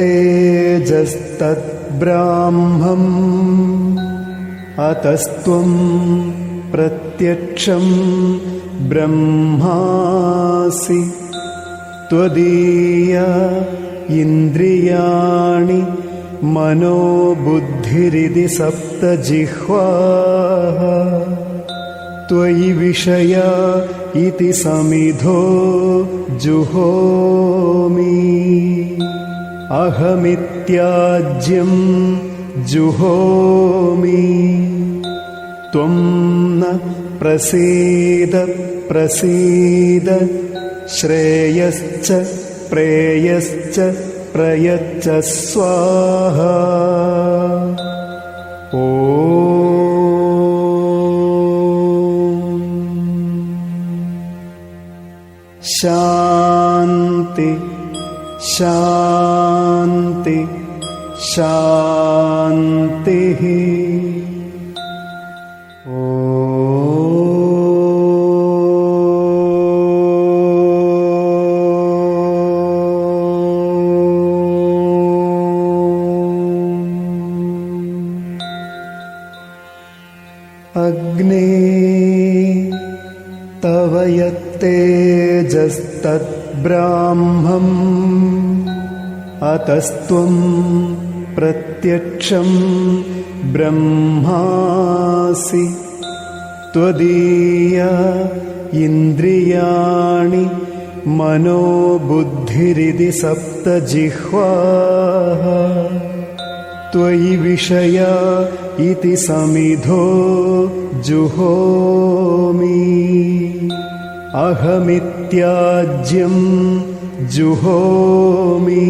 यत्तेजस्तद्ब्राह्मम् अतस्त्वं प्रत्यक्षं ब्रह्मासि त्वदीय इन्द्रियाणि मनोबुद्धिरिति सप्तजिह्वाः त्वयि विषया इति समिधो जुहोमि अहमित्याज्यं जुहोमि। त्वं न प्रसीद प्रसीद। श्रेयश्च प्रेयश्च प्रयच्च स्वाहा। ओ। शान्ति शान्ति शान्तिः अतस्त्वं प्रत्यक्षं ब्रह्मासि त्वदीय इन्द्रियाणि मनोबुद्धिरिति सप्तजिह्वाः। त्वयि विषया इति समिधो जुहोमि। अहमित्याज्यं जुहोमि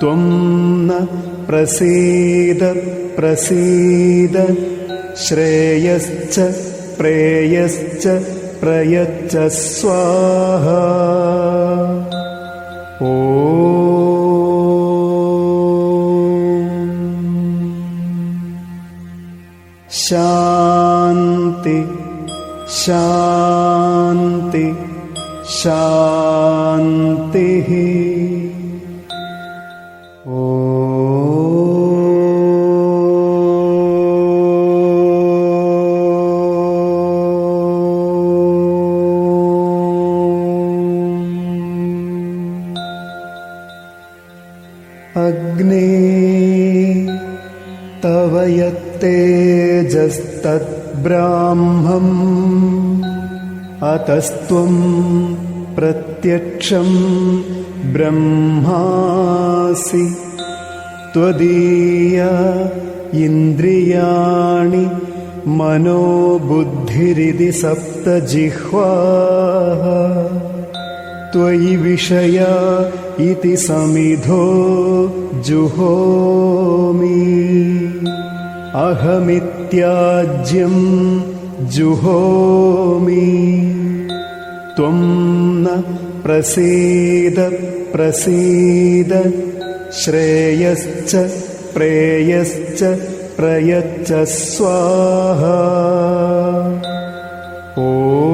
त्वं न प्रसीद प्रसीद। श्रेयश्च प्रेयश्च प्रयच्च स्वाहा। ओ। शान्ति शान्ति शान्तिः अग्ने तव यत्तेजस्तद्ब्राह्मम् अतस्त्वं प्रत्यक्षं ब्रह्मासि। त्वदीय इन्द्रियाणि मनोबुद्धिरिति सप्तजिह्वाः। त्वयि विषया इति समिधो जुहोमि। अहमित्याज्यं जुहोमि। त्वं न प्रसीद प्रसीद। श्रेयश्च प्रेयश्च प्रयच्च स्वाहा। ओ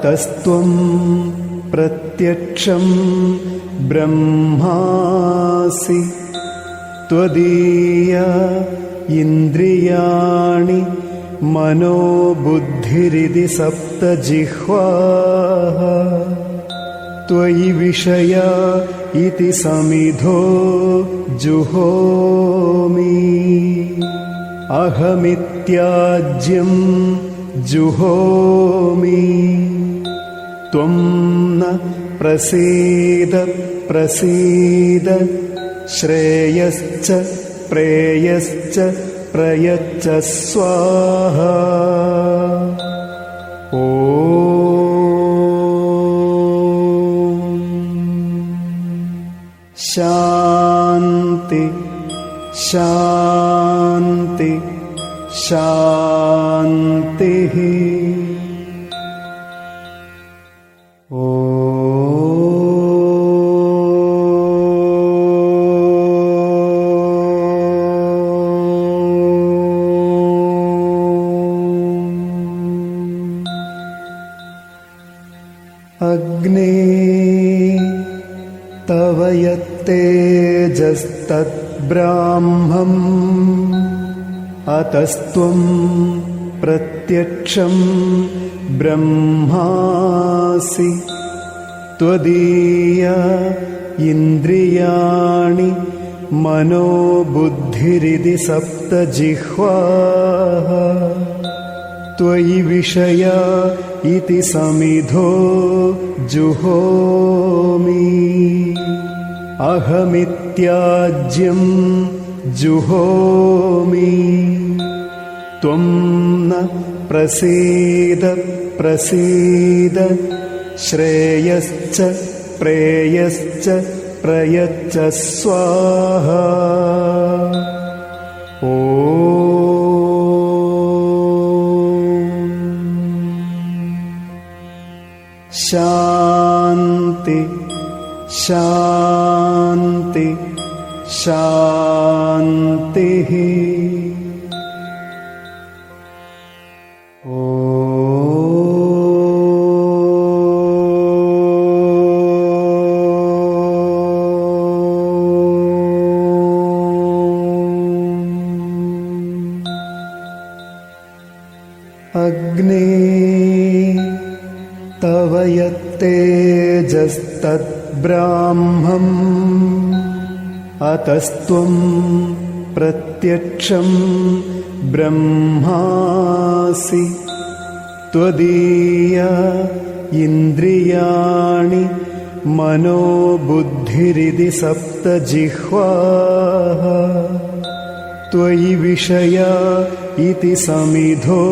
अतस्त्वं प्रत्यक्षं ब्रह्मासि त्वदीय इन्द्रियाणि मनोबुद्धिरिति सप्तजिह्वाः। त्वयि विषया इति समिधो जुहोमि। अहमित्याज्यं जुहोमि त्वं न प्रसीद प्रसीद। श्रेयश्च प्रेयश्च प्रयच्च स्वाहा ओ शान्ति शान्ति शान्तिः यत्तेजस्तद्ब्राह्मम् अतस्त्वं प्रत्यक्षं ब्रह्मासि। त्वदीय इन्द्रियाणि मनोबुद्धिरिति सप्तजिह्वाः। त्वयि विषया इति समिधो जुहोमि अहमित्याज्यं जुहोमि। त्वं न प्रसीद प्रसीद। श्रेयश्च प्रेयश्च प्रयच्च स्वाहा। ओ। शान्ति शान्ति शान्तिः। अग्ने तव यत्तेजस्तद्ब्राह्मम् अतस्त्वं प्रत्यक्षं ब्रह्मासि। त्वदीय इन्द्रियाणि मनोबुद्धिरिति सप्तजिह्वाः। त्वयि विषया इति समिधो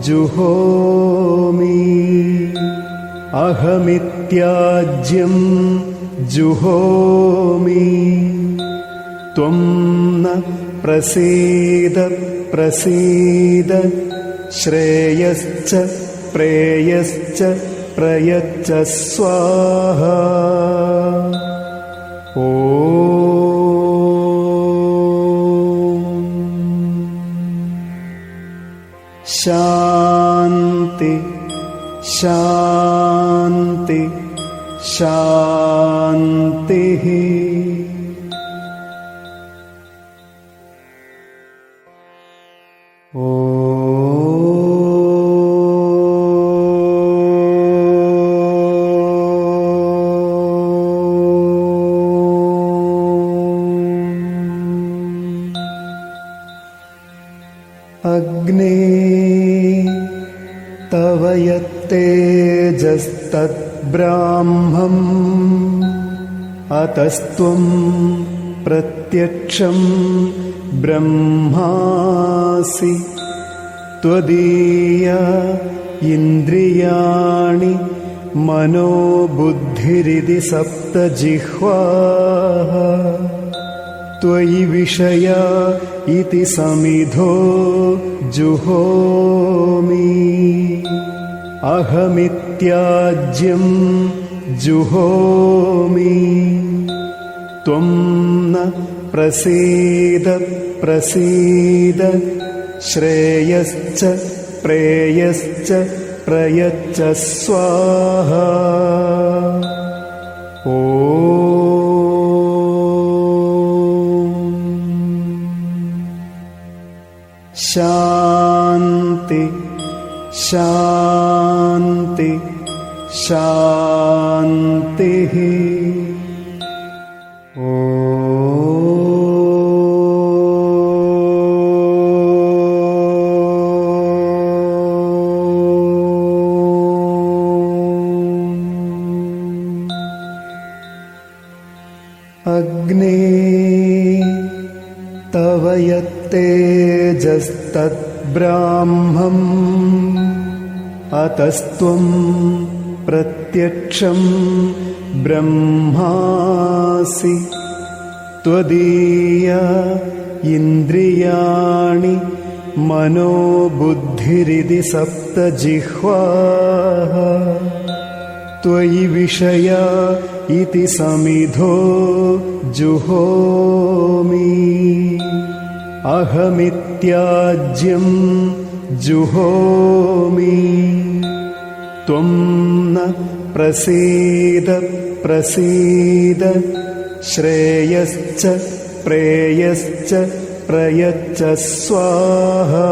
जुहोमि अहमित्याज्यं जुहोमि। त्वं न प्रसीद प्रसीद। श्रेयश्च प्रेयश्च प्रयच्च स्वाहा। ओ। शान्ति शान्ति शान्तिः अतस्त्वं प्रत्यक्षं ब्रह्मासि त्वदीय इन्द्रियाणि मनोबुद्धिरिति सप्तजिह्वाः। त्वयि विषया इति समिधो जुहोमि। अहमित्याज्यं जुहोमि। त्वं न प्रसीद प्रसीद। श्रेयश्च प्रेयश्च प्रयच्च स्वाहा। ओ शान्ति शान्ति शान्तिः अग्ने तव यत्तेजस्तद्ब्राह्मम् अतस्त्वं प्रत्यक्षं ब्रह्मासि। त्वदीया इन्द्रियाणि मनोबुद्धिरिति सप्तजिह्वाः। त्वयि विषया इति समिधो जुहोमि। अहमित्याज्यं जुहोमि। त्वं न प्रसीद प्रसीद। श्रेयश्च प्रेयश्च प्रयच्च स्वाहा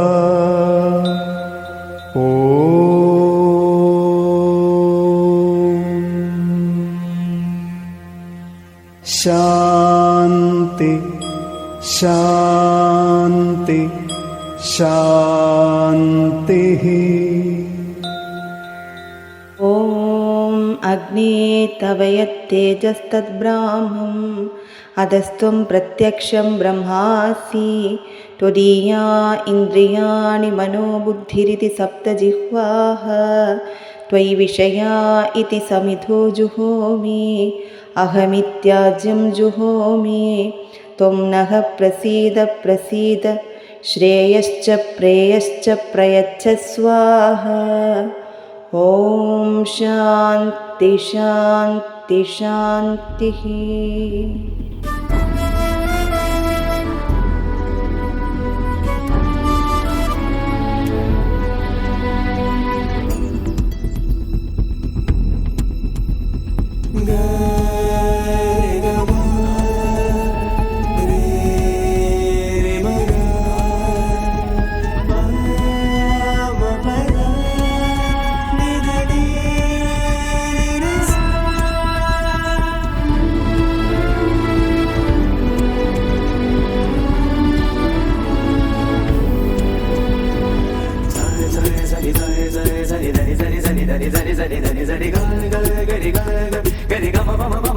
शान्ति शान्ति शान्तिः। ॐ अग्ने तव यत्तेजस्तद्ब्राह्मम् अधस्त्वं प्रत्यक्षं ब्रह्मासि त्वदीया इन्द्रियाणि मनोबुद्धिरिति सप्तजिह्वाः त्वयि विषया इति समिधो जुहोमि अहमित्याज्यं जुहोमि। त्वं नः प्रसीद प्रसीद। श्रेयश्च प्रेयश्च प्रयच्छ स्वाहा। ॐ शान्ति zari zari zari zari zari ga ga ga ga ga ga ga ga ga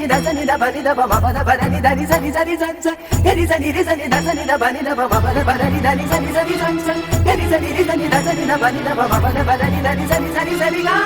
రి సని రి సని ద సని ద బని ద ప మ ప ద ప ద ని దని సని సరి స స గరి సని రి సని ద సని ద బని ద ప మ ప ద ప ద ని దని సని సరి స స గరి సని రి సని ద సని ద బని ద ప మ ప ద ప ద ని దని సని సరి సరి గా